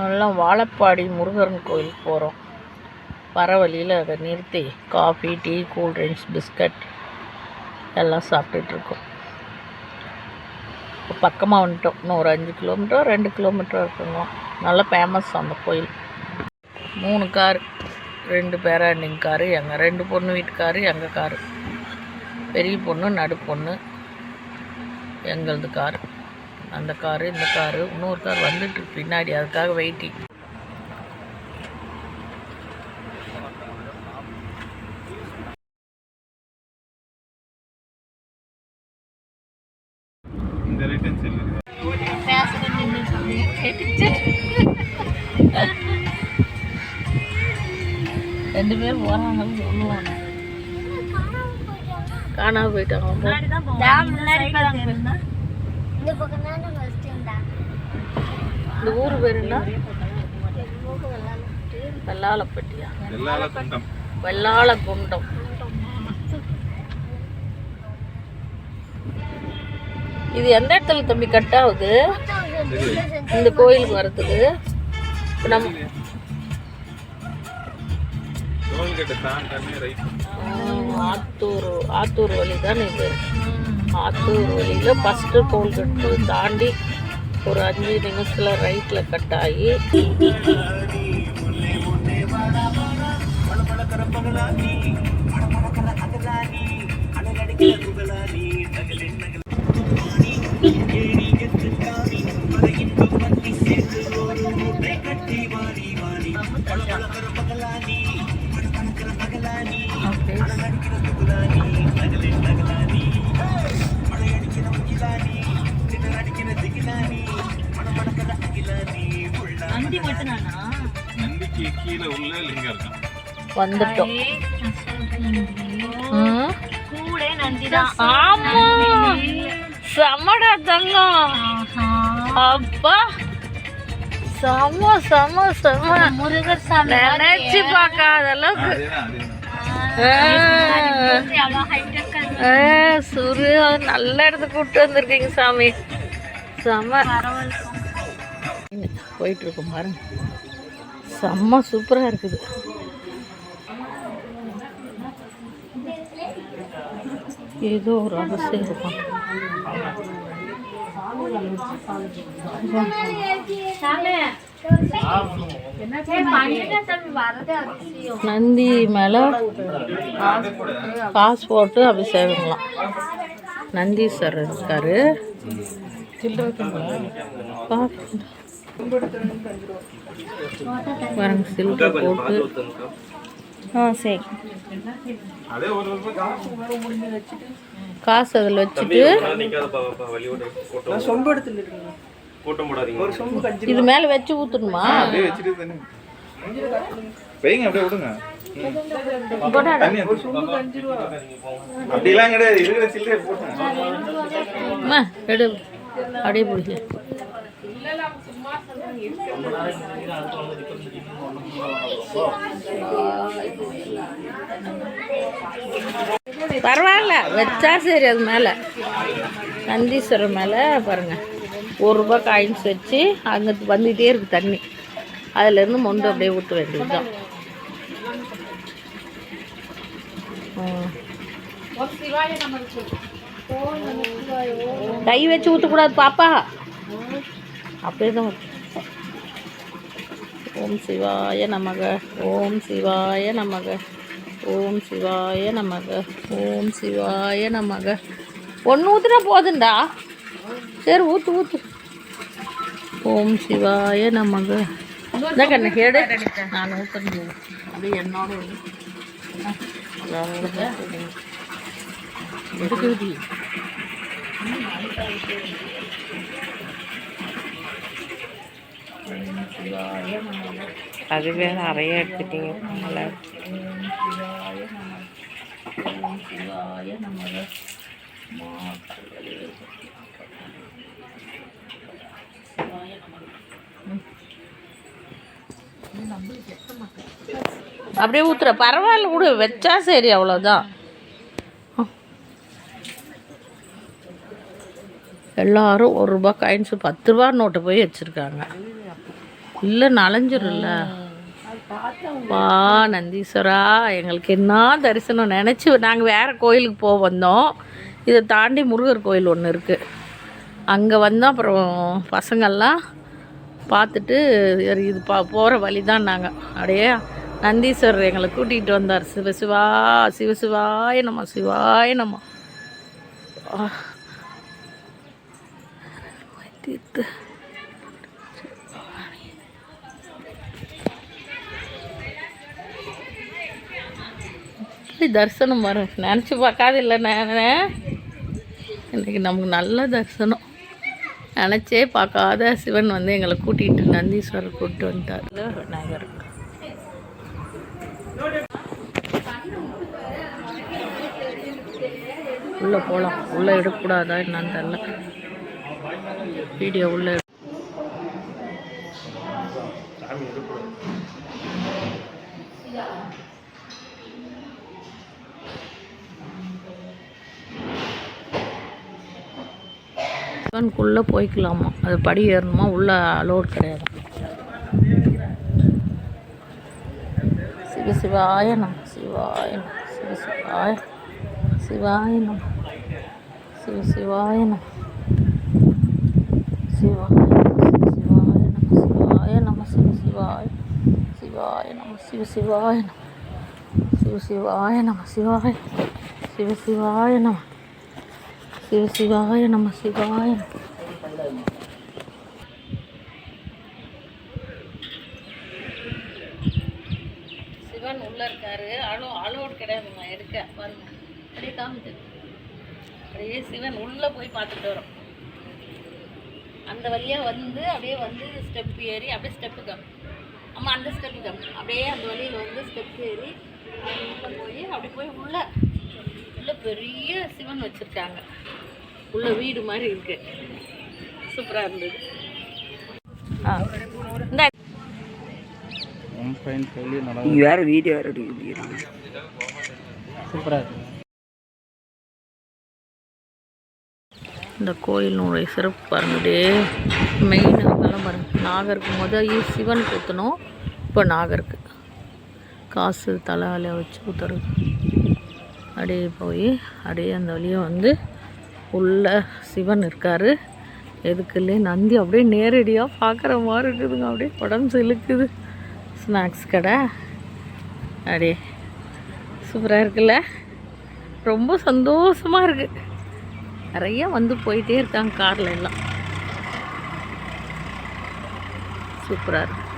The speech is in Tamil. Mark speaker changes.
Speaker 1: எல்லாம் வாழப்பாடி முருகன் கோயிலுக்கு போகிறோம் வர வழியில் அதை நிறுத்தி காஃபி டீ கூல்ட்ரிங்க்ஸ் பிஸ்கட் எல்லாம் சாப்பிட்டுட்ருக்கோம் இப்போ பக்கமாக வந்துட்டோம். இன்னும் ஒரு அஞ்சு கிலோமீட்டர் ரெண்டு கிலோமீட்டர் இருக்குங்க. நல்லா ஃபேமஸ் அந்த கோயில். மூணு கார் ரெண்டு பேராண்டிங் காரு எங்கள் ரெண்டு பொண்ணு வீட்டுக்காரு எங்கள் காரு பெரிய பொண்ணு நடு பொண்ணு எங்களது காரு அந்த காரு இந்த காரு. இன்னொரு கார் வந்துட்டு இருக்கு பின்னாடி அதுக்காக வெயிட்டிங் ரெண்டு பேரும் சொல்லுவாங்க. காணாம போயிட்டாங்க.
Speaker 2: இந்த பக்கம் தான் நம்ம வச்சிருந்தா
Speaker 1: இந்த ஊர் பேர் என்ன? வெள்ளாளப்பட்டியா?
Speaker 3: எல்லால குண்டம்
Speaker 1: வெள்ளாளகுண்டம். இது எந்த இடத்துல தம்பி கட் ஆகுது இந்த கோயிலுக்கு வர்றதுக்கு. நம்ம ஆத்தூர் ஆத்தூர் வழி தானே இது ஆத்தூர் வழியில் ஃபஸ்ட்டு டோல்கேட்டு தாண்டி ஒரு அஞ்சு நிமிஷத்தில் ரைட்டில் கட் ஆகி.
Speaker 3: நந்திக்கு லிங்கம். இருக்கான்
Speaker 1: வந்துட்டோம் ஆமா. செம்மடா தங்கம். அப்பா. செம செம செம.
Speaker 2: முருகர் சாமி
Speaker 1: நினைச்சு பார்க்காத அளவுக்கு. சூர்யா நல்ல இடத்துக்கு கூப்பிட்டு வந்திருக்கீங்க சாமி. செம. போயிட்டு இருக்கோம் பாருங்க. செம்ம சூப்பராக இருக்குது. ஏதோ ஒரு அவசியம் இருக்கும் நந்தி மேலே காசு போட்டு அபிஷேகங்களாம் நந்தீஸ்வரர் இருக்காரு. பா- பாருங்க சில்லறை போட்டு. ஆ சரி. காசு அதில் வச்சுட்டு. இது மேலே வச்சு ஊற்றணுமா
Speaker 3: வைங்க அப்படியே விடுங்க. அப்படிலாம் கிடையாது. இருக்கிற சில்லறை
Speaker 1: அப்படியே பிடிச்சி பரவாயில்ல வச்சா சரி அது மேலே. நந்தீஸ்வரர் மேலே பாருங்க. ஒரு ரூபாய் காயின்ஸ் வச்சு அங்கே வந்துகிட்டே இருக்கு தண்ணி. அதுலேருந்து மொண்டு அப்படியே ஊற்ற வேண்டியதுதான். கை வச்சு ஊற்றக்கூடாது பாப்பா. அப்படியே தான் ஓம் சிவாய நமக. ஓம் சிவாய நமக. ஓம் சிவாய நமக. ஓம் சிவாய நமக. ஒன்று ஊற்றுனா போதுண்டா சரி ஊற்று ஊற்று ஓம் சிவாய நமக. இந்த கண்ணு எடு நான் ஊற்றுறேன் அப்படியே என்னோட எடுக்குது அதுவே நிறைய எடுத்துட்டீங்க போல. அப்படியே ஊத்துற. பரவாயில்ல விடு. வச்சா சரி அவ்வளோதான் எல்லாரும் ஒரு ரூபா காயின்ஸு பத்து ரூபா நோட்டு போய் வச்சுருக்காங்க. இல்லை நனைஞ்சிரும்ல வா நந்தீஸ்வரா எங்களுக்கு என்ன தரிசனம் நினச்சி நாங்கள் வேறு கோயிலுக்கு போக வந்தோம். இதை தாண்டி முருகர் கோயில் ஒன்று இருக்குது அங்கே வந்தோம் அப்புறம் பசங்கள்லாம் பார்த்துட்டு இது பா போகிற வழி தான் நாங்கள் அப்படியே நந்தீஸ்வரர் எங்களை கூட்டிகிட்டு வந்தார். சிவசிவா சிவசிவாய நம்ம சிவாய நம்ம தீர்த்து எப்படி தரிசனம் வரும். நினச்சி பார்க்காது இல்லை நான். இன்றைக்கி நமக்கு நல்ல தரிசனம். நினச்சே பார்க்காத சிவன் வந்து எங்களை கூட்டிகிட்டு நந்தீஸ்வரர் கூப்பிட்டு வந்துட்டார். இல்ல, விநாயகர் உள்ளே போகலாம் உள்ளே எடுக்கக்கூடாதா என்னன்னு தெரில வீடியோ உள்ளே சிவனுக்குள்ளே போய்க்கலாமா அது படி ஏறணுமா உள்ளே அலோட் கிடையாது சிவ சிவாய நம சிவாய நம சிவ சிவாய சிவாய நம சிவ சிவாய நம சிவாய நம சிவ சிவாய நம சிவ சிவாய சிவாய நம சிவ சிவாய நம சிவ சிவாய சிவ சிவாய நம சிவ சிவாய நம்ம சிவாய. சிவன் உள்ள இருக்காரு. அலோ அலோட் கிடையாதுங்க எடுக்க. பாருங்க. அப்படியே காமிச்சு. அப்படியே சிவன் உள்ள போய் பார்த்துட்டு வரோம். அந்த வழியா வந்து அப்படியே வந்து ஸ்டெப் ஏறி அப்படியே ஸ்டெப்பு கம் ஆமாம் அந்த ஸ்டெப்பு கம் அப்படியே அந்த வழியில் வந்து ஸ்டெப் ஏறி போய் அப்படி போய் உள்ள உள்ள பெரிய சிவன் வச்சிருக்காங்க. உள்ள வீடு மாதிரி இருக்கு. சூப்பரா இருந்தது.
Speaker 4: வேற வீடியோ வேற எடுக்கிறீங்க
Speaker 3: சூப்பராக இருக்குது
Speaker 1: இந்த கோயிலினுடைய சிறப்பு பாருங்கடே மெயின் அங்கெல்லாம் பாருங்க. நாகருக்கு முதல் சிவனுக்கு ஊற்றணும் இப்போ நாகருக்கு. காசு தலையில வச்சு ஊற்றுறது அப்படியே போய் அப்படியே அந்த வழியை வந்து உள்ள சிவன் இருக்கார். எதுக்குள்ளே நந்தி அப்படியே நேரடியாக பார்க்குற மாதிரி இருக்குதுங்க. அப்படியே உடம்பு இழுக்குது ஸ்நாக்ஸ் கடை. அப்படியே சூப்பராக இருக்குல்ல? ரொம்ப சந்தோஷமாக இருக்குது நிறைய வந்து போயிட்டே இருக்காங்க காரில் எல்லாம். சூப்பராக இருக்குது